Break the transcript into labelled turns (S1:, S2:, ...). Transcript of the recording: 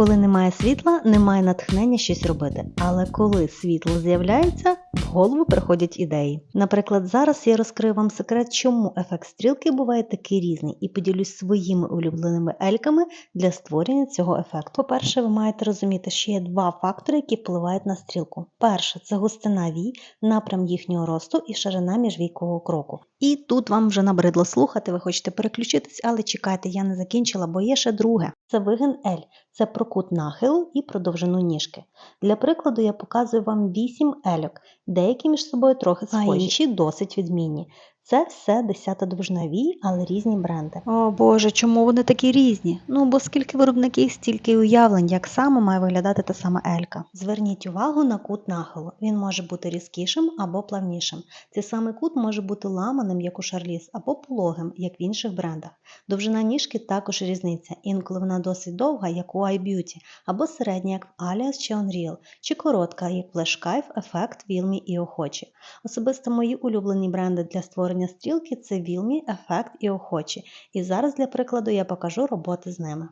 S1: Коли немає світла, немає натхнення щось робити. Але коли світло з'являється, в голову приходять ідеї. Наприклад, зараз я розкрию вам секрет, чому ефект стрілки буває такий різний, і поділюсь своїми улюбленими ельками для створення цього ефекту. По-перше, ви маєте розуміти, що є два фактори, які впливають на стрілку. Перше це густина вій, напрям їхнього росту і ширина міжвійкового кроку. І тут вам вже набридло слухати, ви хочете переключитись, але чекайте, я не закінчила, бо є ще друге. Це вигин L. Це про кут нахилу і про довжину ніжки. Для прикладу я показую вам 8 ельок, деякі між собою трохи схожі, а інші досить відмінні. Це все десята довжина але різні бренди. О Боже, чому вони такі різні? Ну бо скільки виробників, стільки й уявлень, як саме має виглядати та сама елька. Зверніть увагу на кут нахилу. Він може бути різкішим або плавнішим. Цей самий кут може бути ламаним, як у Шарліз, або пологим, як в інших брендах. Довжина ніжки також різниця. Інколи вона досить довга, як у iBeauty, або середня, як в Alias чи Unreal, чи коротка, як Flashkite, Effect, Vilmi і Охочі. Особисто мої улюблені бренди для створення стрілки це вілмі, ефект і Охочі. І зараз для прикладу я покажу роботи з ними.